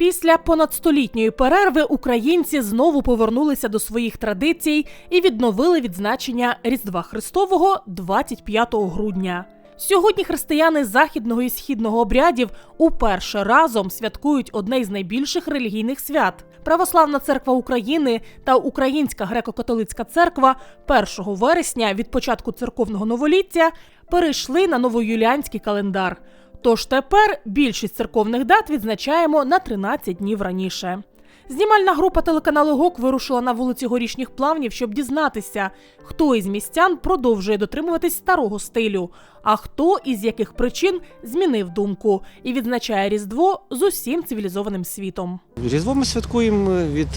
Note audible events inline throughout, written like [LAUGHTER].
Після понадстолітньої перерви українці знову повернулися до своїх традицій і відновили відзначення Різдва Христового 25 грудня. Сьогодні християни західного і східного обрядів уперше разом святкують одне із найбільших релігійних свят. Православна церква України та Українська греко-католицька церква 1 вересня від початку церковного новоліття перейшли на новоюліанський календар. Тож тепер більшість церковних дат відзначаємо на 13 днів раніше. Знімальна група телеканалу ГОК вирушила на вулиці горішніх плавнів, щоб дізнатися, хто із містян продовжує дотримуватись старого стилю, а хто із яких причин змінив думку і відзначає Різдво з усім цивілізованим світом. Різдво ми святкуємо від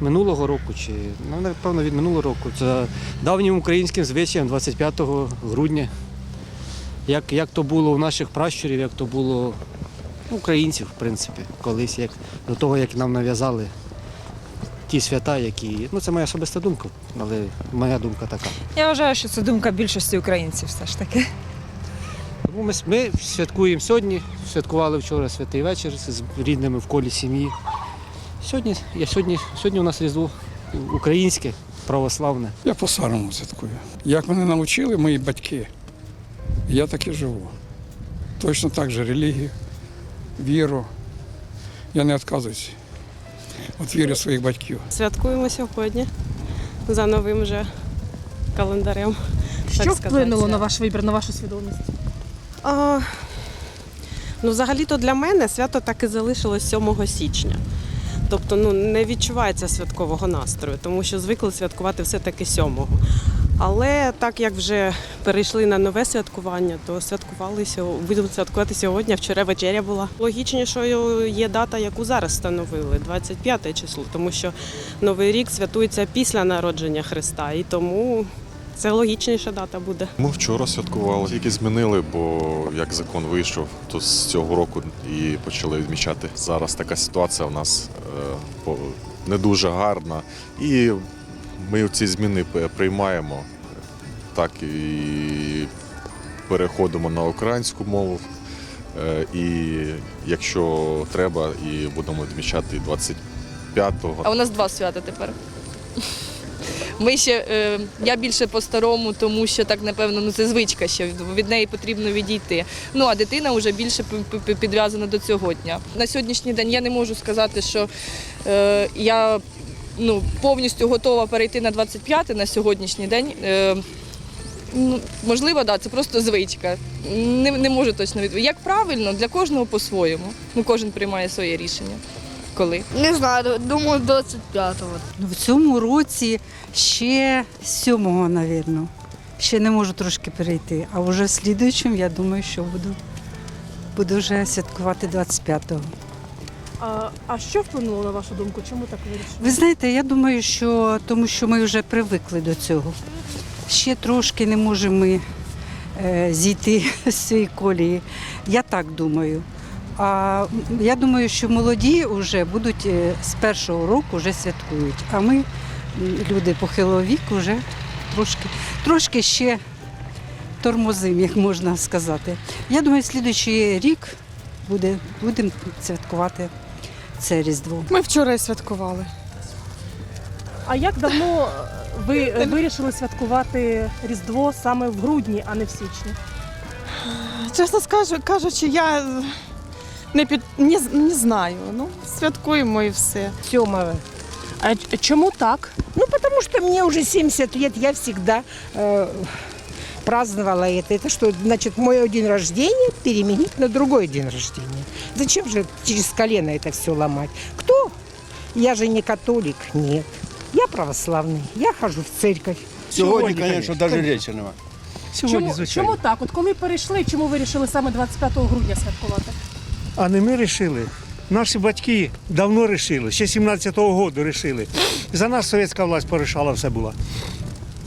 минулого року, чи ну, напевно від минулого року. Це давнім українським звичаєм 25 грудня. Як, як то було у наших пращурів, як то було у українців, в принципі, колись, як до того, як нам нав'язали ті свята, які. Ну, це моя особиста думка, але моя думка така. Я вважаю, що це думка більшості українців все ж таки. Тому ми, ми святкуємо сьогодні, святкували вчора святий вечір з рідними в колі сім'ї. Сьогодні, я сьогодні, сьогодні у нас різдво українське, православне. Я по-старому святкую. Як мене навчили мої батьки, я так і живу. Точно так же релігію, віру. Я не відказуюсь від віри своїх батьків. Святкуємо сьогодні за новим вже календарем. Що так вплинуло на ваш вибір, на вашу свідомість? А, ну, взагалі-то для мене свято так і залишилось 7 січня. Тобто ну, не відчувається святкового настрою, тому що звикли святкувати все-таки 7-го. Але так як вже перейшли на нове святкування, то святкували сьогодні, будемо святкувати сьогодні. Вчора вечеря була. Логічнішою є дата, яку зараз встановили, 25 число, тому що Новий рік святується після народження Христа, і тому це логічніша дата буде. Ми вчора святкували, тільки змінили, бо як закон вийшов, то з цього року і почали відмічати. Зараз така ситуація у нас е, не дуже гарна. І ми ці зміни приймаємо, так і переходимо на українську мову. Е, І якщо треба, і будемо відмічати 25-го. А у нас два свята тепер. Ми ще, е, я більше по-старому, тому що так, напевно, ну це звичка, що від, неї потрібно відійти. Ну а дитина вже більше підв'язана до цього дня. На сьогоднішній день я не можу сказати, що е, я ну, повністю готова перейти на 25 на сьогоднішній день. Е, ну, можливо, да, це просто звичка. Не, не можу точно відповісти. Як правильно, для кожного по-своєму. Ну, кожен приймає своє рішення. Коли. Не знаю, думаю, 25-го. Ну, В цьому році ще сьомого, напевно. Ще не можу трошки перейти. А вже в слідуючому, я думаю, що буду, буду вже святкувати 25-го. А, а що вплинуло на вашу думку? Чому так вирішили? Ви знаєте, я думаю, що тому що ми вже привикли до цього. Ще трошки не можемо ми е, зійти [LAUGHS] з цієї колії. Я так думаю. А я думаю, що молоді вже будуть е, з першого року вже святкують. А ми, люди похилого віку, вже трошки, трошки ще тормозим, як можна сказати. Я думаю, слідуючий рік буде, будемо святкувати це Різдво. Ми вчора святкували. А як давно е, ви вирішили святкувати Різдво саме в грудні, а не в січні? Чесно скажу, кажучи, я не, під, не, з- не знаю. Ну, святкуємо і все. Семого. А чому так? Ну, потому что мне уже 70 лет, я всегда э, праздновала это. Это что, значит, мой день рождения переменить на другой день рождения? Зачем же через колено это все ломать? Кто? Я же не католик, нет. Я православный, я хожу в церковь. Сьогодні, звісно, навіть речі нема. Чому, чому так? От коли перейшли, чому вирішили саме 25 грудня святкувати? А не ми рішили. Наші батьки давно рішили, ще 17-го року рішили. За нас совєтська власть порішала все була.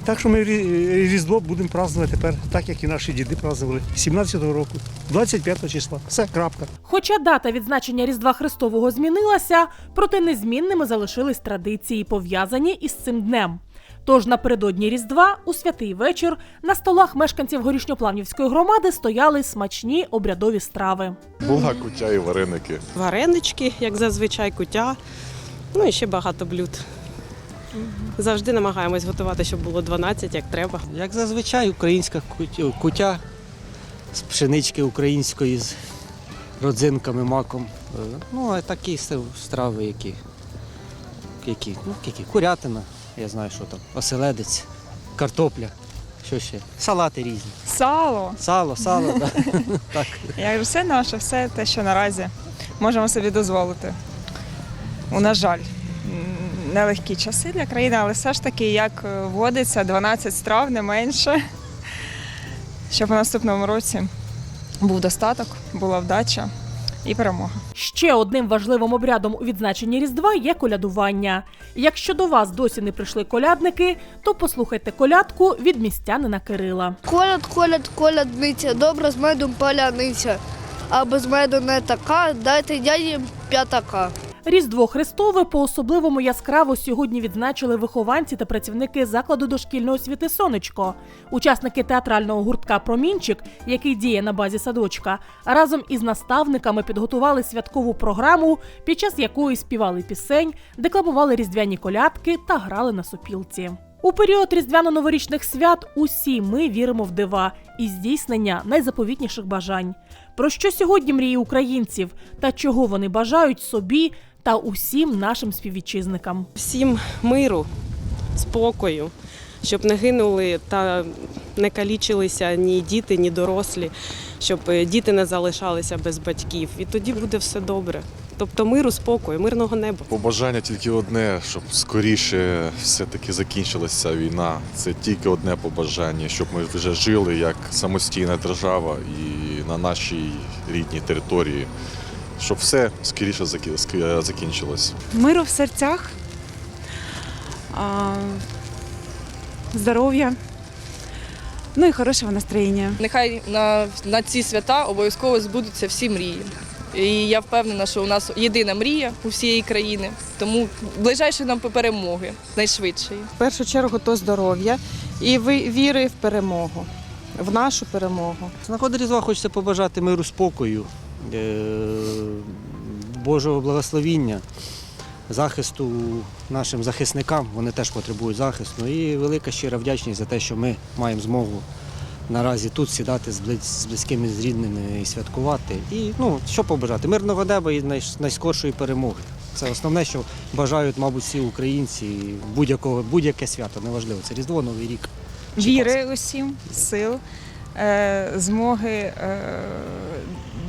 Так що ми Різдво будемо празднувати тепер, так як і наші діди празднували 17-го року, 25 числа. Все, крапка. Хоча дата відзначення Різдва Христового змінилася, проте незмінними залишились традиції, пов'язані із цим днем. Тож напередодні Різдва у святий вечір на столах мешканців горішньоплавнівської громади стояли смачні обрядові страви. Була кутя і вареники. Варенички, як зазвичай, кутя, ну і ще багато блюд. Завжди намагаємось готувати, щоб було 12, як треба. Як зазвичай, українська кутя з пшенички української з родзинками, маком. Е, Ну, а такі страви, які, які, ну, які курятина, я знаю, що там, оселедець, картопля, що ще, салати різні. Сало. Сало, сало, да. [LAUGHS] так. Як все наше, все те, що наразі можемо собі дозволити. У на жаль, нелегкі часи для країни, але все ж таки, як е, вводиться, 12 страв, не менше. Щоб у наступному році був достаток, була вдача і перемога. Ще одним важливим обрядом у відзначенні Різдва є колядування. Якщо до вас досі не прийшли колядники, то послухайте колядку від містянина Кирила. Коляд, коляд, колядниця, добра з медом паляниця. А без меду не така, дайте дяді п'ятака. Різдво Христове по-особливому яскраво сьогодні відзначили вихованці та працівники закладу дошкільної освіти Сонечко, учасники театрального гуртка Промінчик, який діє на базі садочка, разом із наставниками підготували святкову програму, під час якої співали пісень, декламували різдвяні колядки та грали на сопілці. У період різдвяно-новорічних свят усі ми віримо в дива і здійснення найзаповітніших бажань. Про що сьогодні мрії українців та чого вони бажають собі та усім нашим співвітчизникам. Всім миру, спокою, щоб не гинули та не калічилися ні діти, ні дорослі, щоб е, діти не залишалися без батьків. І тоді буде все добре. Тобто миру, спокою, мирного неба. Побажання тільки одне, щоб скоріше все-таки закінчилася війна. Це тільки одне побажання, щоб ми вже жили як самостійна держава і на нашій рідній території, щоб все скоріше закі- закінчилось. Миру в серцях, здоров'я, ну і хорошого настроєння. Нехай на, на ці свята обов'язково збудуться всі мрії. І я впевнена, що у нас єдина мрія у всієї країни, тому ближайші нам перемоги найшвидшої. В першу чергу то здоров'я і ви- віри в перемогу, в нашу перемогу. З нагоди Різдва хочеться побажати миру, спокою, е, Божого благословіння, захисту нашим захисникам. Вони теж потребують захисту. І велика щира вдячність за те, що ми маємо змогу наразі тут сідати з близькими, з рідними і святкувати. І ну, що побажати? Мирного неба і найскоршої перемоги. Це основне, що бажають, мабуть, всі українці будь-якого будь-яке свято, неважливо. Це Різдво, Новий рік. Віри усім, сил, е, змоги е,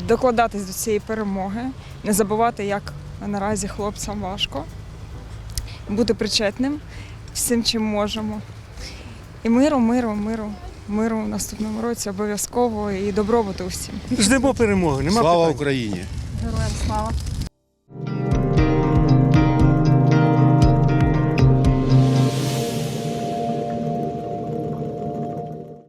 докладатись до цієї перемоги, не забувати, як наразі хлопцям важко, бути причетним всім, чим можемо. І миру, миру, миру, миру в наступному році обов'язково і добробуту усім. Ждемо перемоги, нема Слава питань. Україні! Героям слава.